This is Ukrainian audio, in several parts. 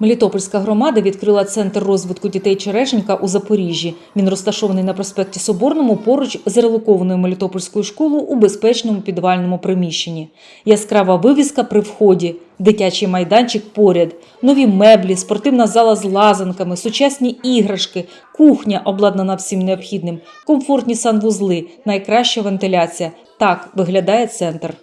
Мелітопольська громада відкрила центр розвитку дітей Черешенька у Запоріжжі. Він розташований на проспекті Соборному поруч з релокованою Мелітопольською школою у безпечному підвальному приміщенні. Яскрава вивіска при вході, дитячий майданчик поряд, нові меблі, спортивна зала з лазанками, сучасні іграшки, кухня обладнана всім необхідним, комфортні санвузли, найкраща вентиляція. Так виглядає центр.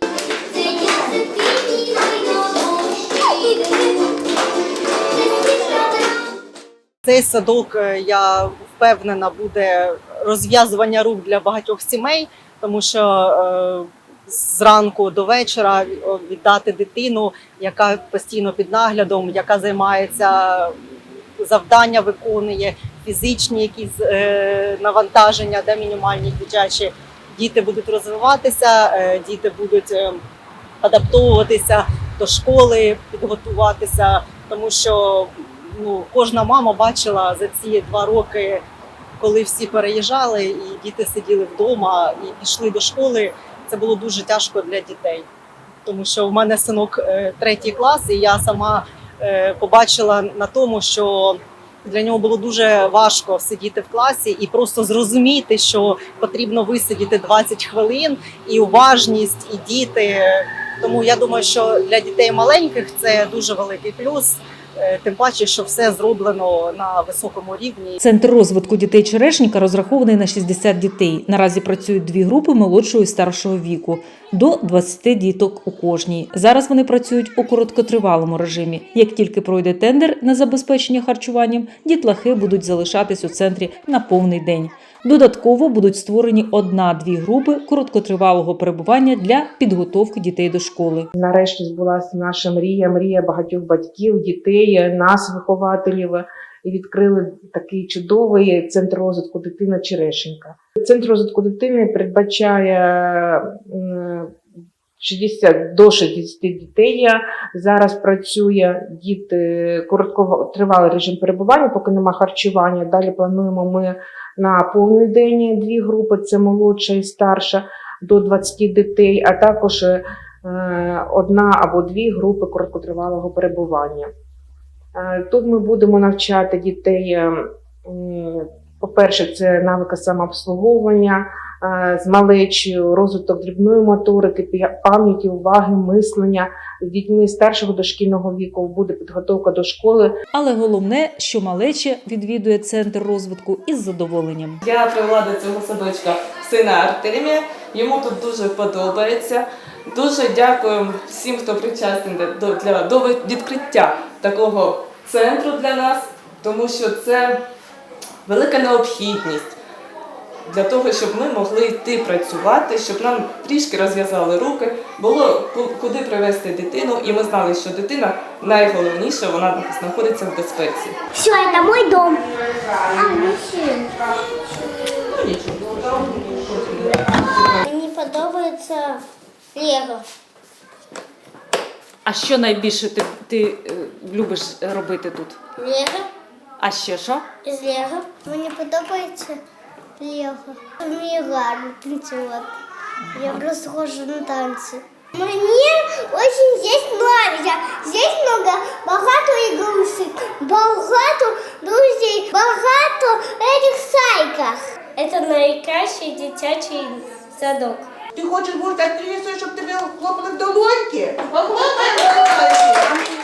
Цей садок, е, я впевнена, буде розв'язування рук для багатьох сімей, тому що е, зранку до вечора віддати дитину, яка постійно під наглядом, яка займається завдання, виконує фізичні якісь е, навантаження, де мінімальні дитячі. Діти будуть розвиватися, діти будуть адаптовуватися до школи, підготуватися, тому що ну, кожна мама бачила за ці два роки, коли всі переїжджали, і діти сиділи вдома і пішли до школи. Це було дуже тяжко для дітей, тому що в мене синок е, третій клас, і я сама е, побачила на тому, що для нього було дуже важко сидіти в класі і просто зрозуміти, що потрібно висидіти 20 хвилин, і уважність, і діти. Тому я думаю, що для дітей маленьких це дуже великий плюс. Е, Тим паче, що все зроблено на високому рівні. Центр розвитку дітей Черешенька розрахований на 60 дітей. Наразі працюють дві групи молодшого і старшого віку до 20 діток у кожній. Зараз вони працюють у короткотривалому режимі. Як тільки пройде тендер на забезпечення харчуванням, дітлахи будуть залишатись у центрі на повний день. Додатково будуть створені одна-дві групи короткотривалого перебування для підготовки дітей до школи. Нарешті збулася наша мрія, мрія багатьох батьків, дітей, нас, вихователів, і відкрили такий чудовий центр розвитку дитина Черешенька. Центр розвитку дитини передбачає 60 до 60 дітей. Зараз працює діти короткотривалий режим перебування, поки нема харчування. Далі плануємо ми на повний день дві групи: це молодша і старша до 20 дітей, а також е, одна або дві групи короткотривалого перебування. Е, Тут ми будемо навчати дітей, е, по-перше, це навики самообслуговування е, з малечою, розвиток дрібної моторики, пам'яті, уваги, мислення. З дітьми старшого дошкільного віку буде підготовка до школи. Але головне, що малече відвідує центр розвитку із задоволенням. Я привела до цього садочка сина Артемія. Йому тут дуже подобається. Дуже дякую всім, хто причасний до, для, до відкриття такого центру для нас, тому що це велика необхідність для того, щоб ми могли йти працювати, щоб нам трішки розв'язали руки, було ку- куди привезти дитину, і ми знали, що дитина найголовніше, вона знаходиться в безпеці. Все, это мой дом. Мені подобається Лего. А що найбільше ти, ти е, любиш робити тут? Лего А ще що? із Лего. Мені подобається Лего. Мені гарно танцювати. Я просто хожу на танці. Мені очень здесь нравится. Здесь много багато игрушек, багато друзей, багато этих сайках. Это найкращий дитячий садок. Ти хочеш буркати трісою, щоб тебе хлопали в долоньки? Похлопаємо в долоньки!